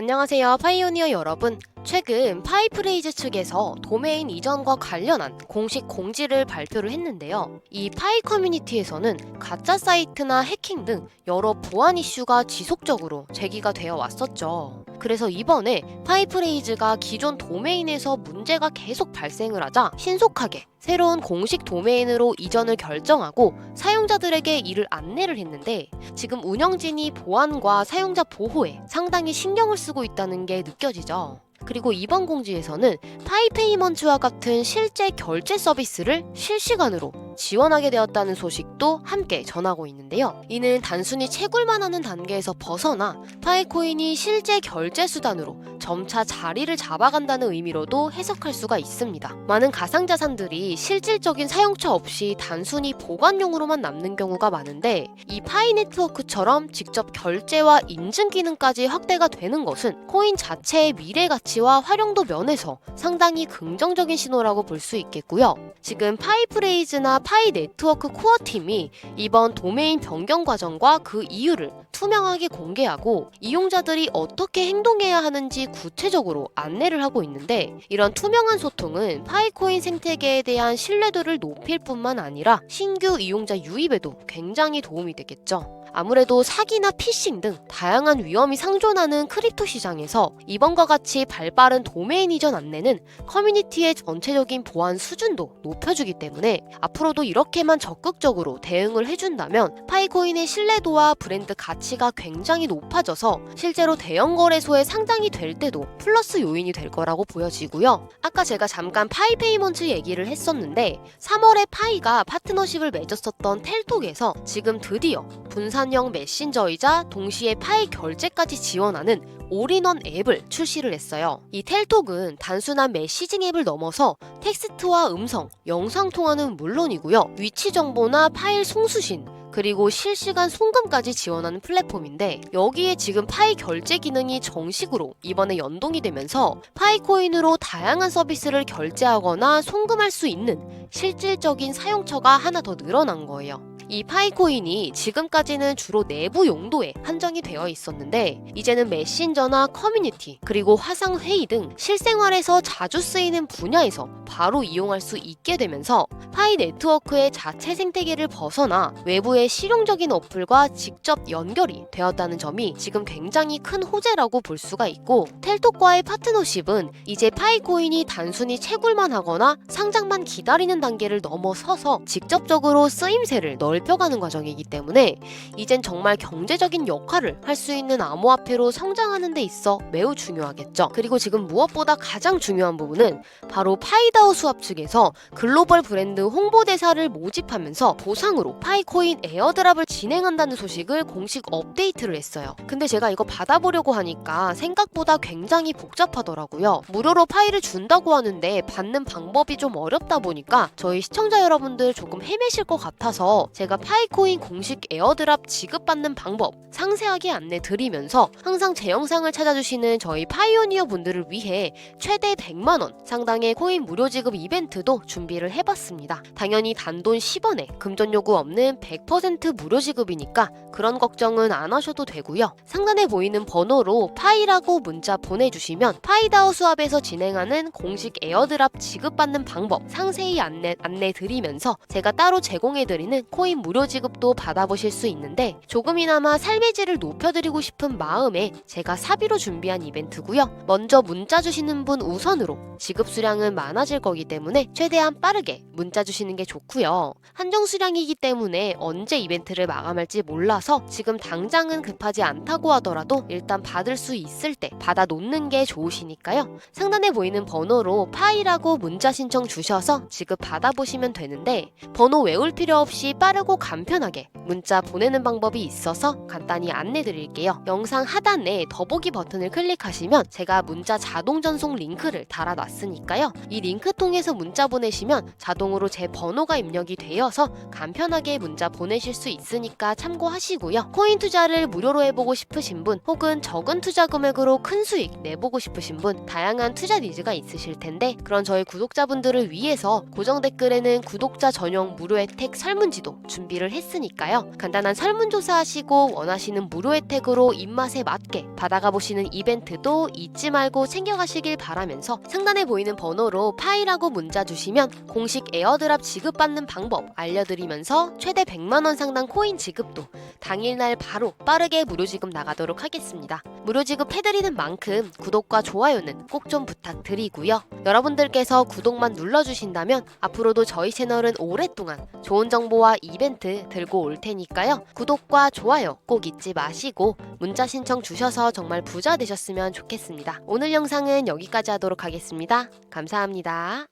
안녕하세요 파이오니어 여러분 최근 파이프레이즈 측에서 도메인 이전과 관련한 공식 공지를 발표를 했는데요 이 파이 커뮤니티에서는 가짜 사이트나 해킹 등 여러 보안 이슈가 지속적으로 제기가 되어 왔었죠 그래서 이번에 파이프레이즈가 기존 도메인에서 문제가 계속 발생을 하자 신속하게 새로운 공식 도메인으로 이전을 결정하고 사용자들에게 이를 안내를 했는데 지금 운영진이 보안과 사용자 보호에 상당히 신경을 쓰고 있다는 게 느껴지죠. 그리고 이번 공지에서는 파이페이먼트와 같은 실제 결제 서비스를 실시간으로 지원하게 되었다는 소식도 함께 전하고 있는데요. 이는 단순히 채굴만 하는 단계에서 벗어나 파이코인이 실제 결제 수단으로 점차 자리를 잡아간다는 의미로도 해석할 수가 있습니다. 많은 가상자산들이 실질적인 사용처 없이 단순히 보관용으로만 남는 경우가 많은데 이 파이 네트워크처럼 직접 결제와 인증 기능까지 확대가 되는 것은 코인 자체의 미래 가치와 활용도 면에서 상당히 긍정적인 신호라고 볼 수 있겠고요. 지금 파이프레이즈나 파이 네트워크 코어 팀이 이번 도메인 변경 과정과 그 이유를 투명하게 공개하고 이용자들이 어떻게 행동해야 하는지 구체적으로 안내를 하고 있는데 이런 투명한 소통은 파이코인 생태계에 대한 신뢰도를 높일 뿐만 아니라 신규 이용자 유입에도 굉장히 도움이 되겠죠. 아무래도 사기나 피싱 등 다양한 위험이 상존하는 크립토 시장에서 이번과 같이 발빠른 도메인 이전 안내는 커뮤니티의 전체적인 보안 수준도 높여주기 때문에 앞으로도 이렇게만 적극적으로 대응을 해준다면 파이코인의 신뢰도와 브랜드 가치가 굉장히 높아져서 실제로 대형 거래소에 상장이 될 때도 플러스 요인이 될 거라고 보여지고요. 아까 제가 잠깐 파이 페이먼트 얘기를 했었는데 3월에 파이가 파트너십을 맺었었던 텔톡에서 지금 드디어 분 산형 메신저이자 동시에 파이 결제까지 지원하는 올인원 앱을 출시를 했어요. 이 텔톡은 단순한 메시징 앱을 넘어서 텍스트와 음성, 영상 통화는 물론이고요. 위치 정보나 파일 송수신, 그리고 실시간 송금까지 지원하는 플랫폼인데 여기에 지금 파이 결제 기능이 정식으로 이번에 연동이 되면서 파이코인으로 다양한 서비스를 결제하거나 송금할 수 있는 실질적인 사용처가 하나 더 늘어난 거예요. 이 파이코인이 지금까지는 주로 내부 용도에 한정이 되어 있었는데 이제는 메신저나 커뮤니티 그리고 화상 회의 등 실생활에서 자주 쓰이는 분야에서 바로 이용할 수 있게 되면서 파이 네트워크의 자체 생태계를 벗어나 외부의 실용적인 어플과 직접 연결이 되었다는 점이 지금 굉장히 큰 호재라고 볼 수가 있고 텔톡과의 파트너십은 이제 파이코인이 단순히 채굴만 하거나 상장만 기다리는 단계를 넘어서서 직접적으로 쓰임새를 넓 혀가는 과정이기 때문에 이젠 정말 경제적인 역할을 할 수 있는 암호화폐로 성장하는 데 있어 매우 중요하겠죠. 그리고 지금 무엇보다 가장 중요한 부분은 바로 파이다오 수합 측에서 글로벌 브랜드 홍보대사를 모집하면서 보상으로 파이코인 에어드랍을 진행한다는 소식을 공식 업데이트를 했어요. 근데 제가 이거 받아보려고 하니까 생각보다 굉장히 복잡하더라고요. 무료로 파일을 준다고 하는데 받는 방법이 좀 어렵다 보니까 저희 시청자 여러분들 조금 헤매실 것 같아서 제가 파이코인 공식 에어드랍 지급받는 방법 상세하게 안내 드리면서 항상 제 영상을 찾아주시는 저희 파이오니어 분들을 위해 최대 100만원 상당의 코인 무료 지급 이벤트도 준비를 해봤습니다. 당연히 단돈 10원에 금전 요구 없는 100% 무료 지급이니까 그런 걱정은 안 하셔도 되고요. 상단에 보이는 번호로 파이라고 문자 보내주시면 파이다오 수합에서 진행하는 공식 에어드랍 지급받는 방법 상세히 안내, 안내 드리면서 제가 따로 제공해드리는 코인 무료 지급도 받아보실 수 있는데 조금이나마 삶의 질을 높여드리고 싶은 마음에 제가 사비로 준비한 이벤트고요. 먼저 문자 주시는 분 우선으로 지급 수량은 많아질 거기 때문에 최대한 빠르게 문자 주시는 게 좋고요. 한정 수량이기 때문에 언제 이벤트를 마감할지 몰라서 지금 당장은 급하지 않다고 하더라도 일단 받을 수 있을 때 받아 놓는 게 좋으시니까요. 상단에 보이는 번호로 파이라고 문자 신청 주셔서 지급 받아보시면 되는데 번호 외울 필요 없이 빠르 고 간편하게 문자 보내는 방법이 있어서 간단히 안내 드릴게요. 영상 하단에 더보기 버튼을 클릭하시면 제가 문자 자동 전송 링크를 달아놨으니까요. 이 링크 통해서 문자 보내시면 자동으로 제 번호가 입력이 되어서 간편하게 문자 보내실 수 있으니까 참고하시고요. 코인 투자를 무료로 해보고 싶으신 분 혹은 적은 투자 금액으로 큰 수익 내보고 싶으신 분 다양한 투자 니즈가 있으실 텐데 그런 저희 구독자분들을 위해서 고정 댓글에는 구독자 전용 무료 혜택 설문지도 준비를 했으니까요. 간단한 설문조사 하시고 원하시는 무료 혜택으로 입맛에 맞게 받아가 보시는 이벤트도 잊지 말고 챙겨가시길 바라면서 상단에 보이는 번호로 파이라고 문자 주시면 공식 에어드랍 지급받는 방법 알려드리면서 최대 100만원 상당 코인 지급도 당일날 바로 빠르게 무료 지급 나가도록 하겠습니다. 무료 지급해드리는 만큼 구독과 좋아요는 꼭 좀 부탁드리고요. 여러분들께서 구독만 눌러주신다면 앞으로도 저희 채널은 오랫동안 좋은 정보와 이벤트 들고 올 테니까요. 구독과 좋아요 꼭 잊지 마시고 문자 신청 주셔서 정말 부자 되셨으면 좋겠습니다. 오늘 영상은 여기까지 하도록 하겠습니다. 감사합니다.